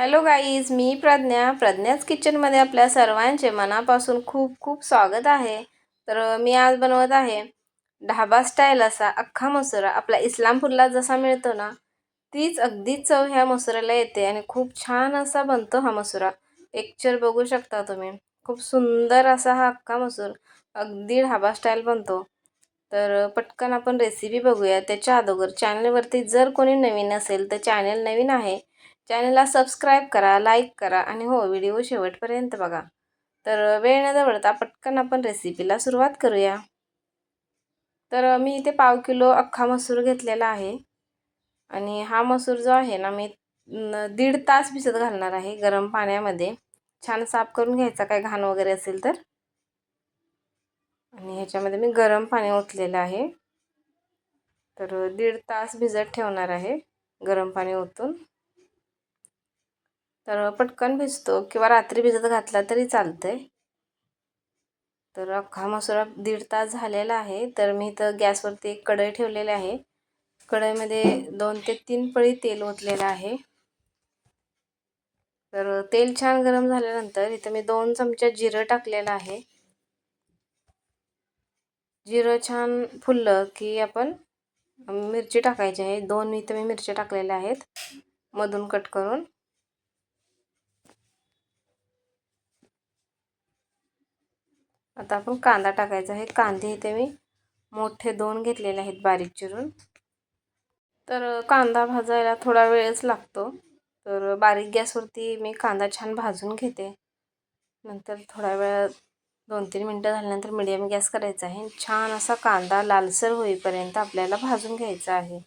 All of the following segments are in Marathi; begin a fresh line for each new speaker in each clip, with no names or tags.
हॅलो गाईज मी प्रज्ञा. प्रज्ञाच किचनमध्ये आपल्या सर्वांचे मनापासून खूप खूप स्वागत आहे. तर मी आज बनवत आहे ढाबा स्टाईल असा अख्खा मसुरा. आपला इस्लामपूरला जसा मिळतो ना तीच अगदी चव ह्या मसुराला येते आणि खूप छान असा बनतो हा मसुरा. एक्चर बघू शकता तुम्ही. खूप सुंदर असा हा अख्खा मसूर अगदी ढाबा स्टाईल बनतो. तर पटकन आपण रेसिपी बघूया. त्याच्या अगोदर चॅनलवरती जर कोणी नवीन असेल तर चॅनल नवीन आहे. चॅनलला सबस्क्राईब करा लाईक करा आणि हो व्हिडिओ शेवटपर्यंत बघा. तर वेळ न दवडता पटकन आपण रेसिपीला सुरुवात करूया. तर मी इथे पाव किलो अख्खा मसूर घेतलेला आहे. आणि हा मसूर जो आहे ना मी दीड तास भिजत घालणार आहे गरम पाण्यामध्ये. छान साफ करून घ्यायचा काय घाण वगैरे असेल तर. आणि ह्याच्यामध्ये मी गरम पाणी ओतलेलं आहे. तर दीड तास भिजत ठेवणार आहे गरम पाणी ओतून. तर पटकन भिजतो किंवा रात्री भिजत घातला तरी चालतं आहे तर अख्खा मसुरा दीड तास झालेला आहे तर मी इथं गॅसवरती एक कढई ठेवलेली आहे. कढईमध्ये दोन ते तीन पळी तेल ओतलेलं आहे. तर तेल छान गरम झाल्यानंतर इथं मी दोन चमचा जिरं टाकलेलं आहे. जिरं छान फुललं की आपण मिरची टाकायची आहे. दोन इथं मी मिरच्या टाकलेल्या आहेत मधून कट करून. आता आपण कांदा टाकायचा आहे. कांदे इथे मी मोठे दोन घेतलेले आहेत बारीक चिरून. तर कांदा भाजायला थोडा वेळच लागतो. तर बारीक गॅसवरती मी कांदा छान भाजून घेते. नंतर थोडा वेळ दोन तीन मिनटं झाल्यानंतर मिडियम गॅस करायचा आहे. छान असा कांदा लालसर होईपर्यंत आपल्याला भाजून घ्यायचा आहे.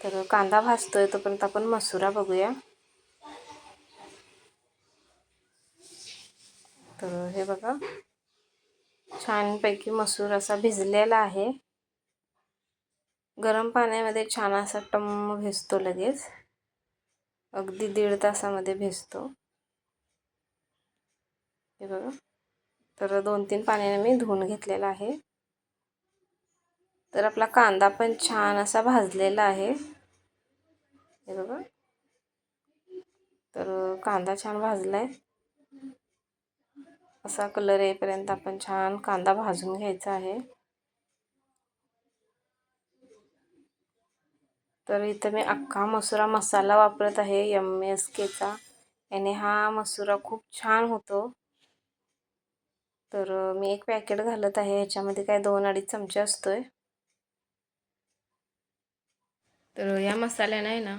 तर कांदा भाजतोय तोपर्यंत आपण मसुरा बघूया. तर हे बघा. छानपैकी मसूर असा भिजलेला आहे. गरम पाण्यामध्ये छान असा टम्म भिजतो लगेच. अगदी दीड तासामध्ये भिजतो. हे बघा. तर दोन तीन पाण्याने मी धुवून घेतलेला आहे. तर आपला कांदा पण छान असा भाजलेला आहे. हे बघा. तर कांदा छान भाजला आहे असा कलर येईपर्यंत आपण छान कांदा भाजून घ्यायचा आहे. तर इथं मी अख्खा मसुरा मसाला वापरत आहे एम एस केचा याने हा मसुरा खूप छान होतो. तर मी एक पॅकेट घालत आहे ह्याच्यामध्ये काय दोन अडीच चमचे असतोय. तर या मसाल्याने ना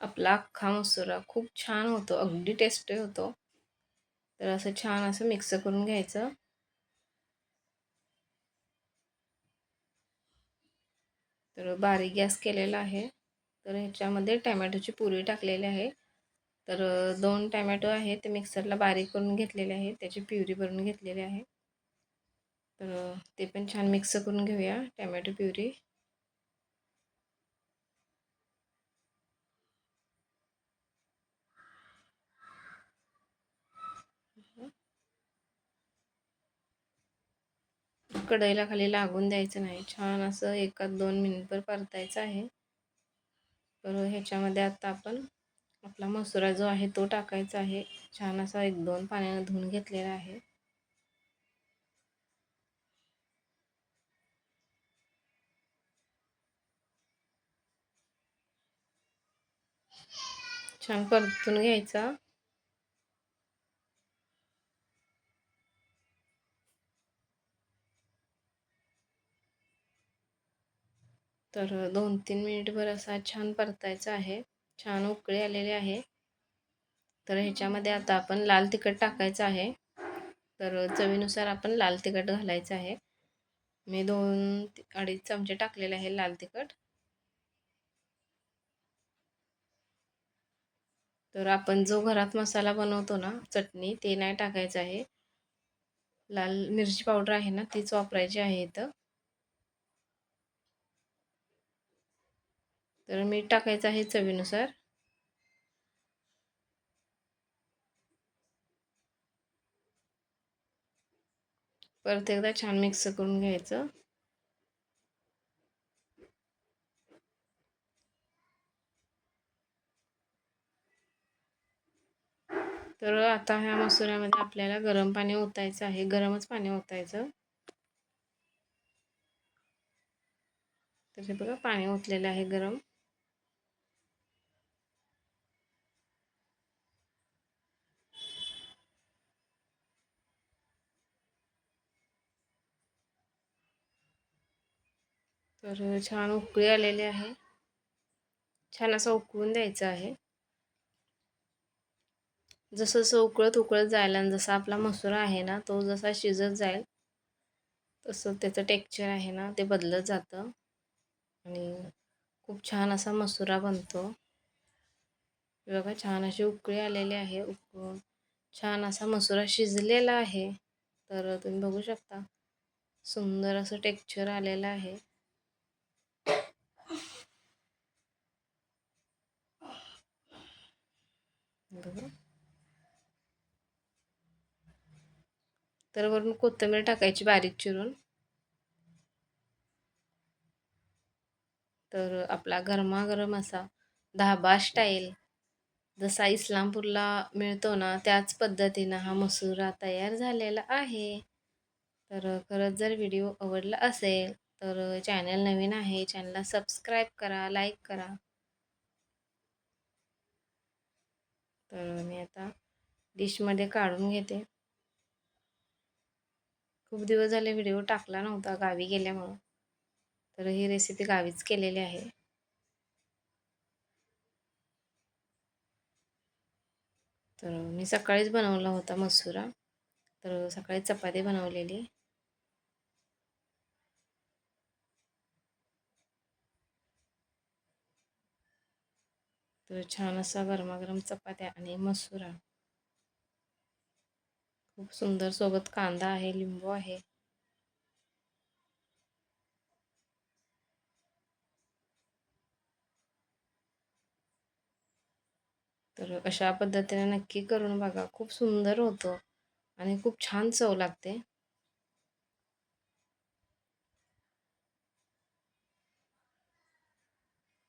आपला अख्खा मसुरा खूप छान होतो अगदी टेस्टी होतो. तर असं छान असं मिक्स करून घ्यायचं. तर बारीक गॅस केलेला आहे. तर ह्याच्यामध्ये टॅमॅटोची पुरी टाकलेली आहे. तर दोन टॅमॅटो आहे ते मिक्सरला बारीक करून घेतलेले आहे त्याची प्युरी भरून घेतलेली आहे. तर ते पण छान मिक्स करून घेऊया टॅमॅटो प्युरी. कढईला खाली लागून द्यायचं नाही. छान असं एकात दोन मिनिटभर परतायचं आहे. तर ह्याच्यामध्ये आता आपण आपला मसुरा जो आहे तो टाकायचा आहे. छान असा एक दोन पाण्यानं धुवून घेतलेला आहे. छान परतून घ्यायचा. तर दोन तीन मिनिटभर असा छान परतायचा आहे. छान उकळी आलेली आहे. तर ह्याच्यामध्ये आता आपण लाल तिखट टाकायचं आहे. तर चवीनुसार आपण लाल तिखट घालायचं आहे. मी दोन अडीच चमचे टाकलेले आहे लाल तिखट. तर आपण जो घरात मसाला बनवतो ना चटणी ते नाही टाकायचं आहे. लाल मिरची पावडर आहे ना तीच वापरायची आहे इथं. तर मीठ टाकायचं आहे चवीनुसार. परत एकदा छान मिक्स करून घ्यायचं. तर आता ह्या मसुऱ्यामध्ये आपल्याला गरम पाणी ओतायचं आहे गरमच पाणी ओतायचं. तर हे बघा पाणी ओतलेलं आहे गरम. तर छान उकळी आलेली आहे. छान असं उकळून द्यायचं आहे. जसं जसं उकळत उकळत जाईल आणि जसा आपला मसुरा आहे ना तो जसा शिजत जाईल तसं त्याचं टेक्चर आहे ना ते बदलत जातं. आणि खूप छान असा मसुरा बनतो. बघा छान अशी उकळी आलेली आहे उकळून छान असा मसुरा शिजलेला आहे. तर तुम्ही बघू शकता सुंदर असं टेक्चर आलेलं आहे. बरोबर? तर वरून कोथिंबीर टाकायची बारीक चिरून. तर आपला गरमागरम असा धाबा स्टाईल जसा इस्लामपूरला मिळतो ना त्याच पद्धतीनं हा मसुरा तयार झालेला आहे. तर खरंच जर व्हिडिओ आवडला असेल तर चॅनल नवीन आहे चॅनलला सबस्क्राईब करा लाईक करा. तर मी आता डिशमध्ये काढून घेते. खूप दिवस झाले व्हिडिओ टाकला नव्हता गावी गेल्यामुळं. तर ही रेसिपी गावीच केलेली आहे. तर मी सकाळीच बनवला होता मसुरा. तर सकाळी चपाती बनवलेली. तर छान असा गरमागरम चपात्या आणि मसुरा. खूप सुंदर सोबत कांदा आहे लिंबू आहे. तर अशा पद्धतीने नक्की करून बघा. खूप सुंदर होतं आणि खूप छान चव लागते.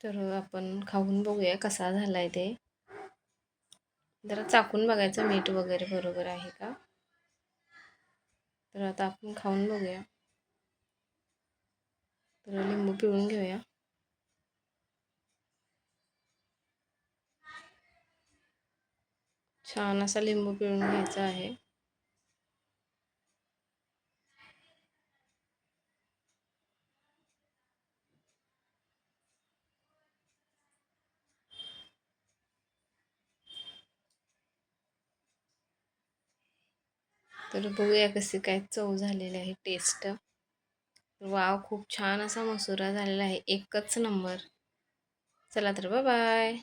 तर आपण खाऊन बघूया कसा झाला आहे ते. जरा चाकून बघायचं मीठ वगैरे बरोबर आहे का? तर आता आपण खाऊन बघूया. तर लिंबू पिळून घेऊया. छान असा लिंबू पिळून घ्यायचा आहे. तर बघूया कसे काय चव झालेली आहे टेस्ट वाव खूप छान असा मसुरा झालेला आहे. एकच नंबर चला तर बाय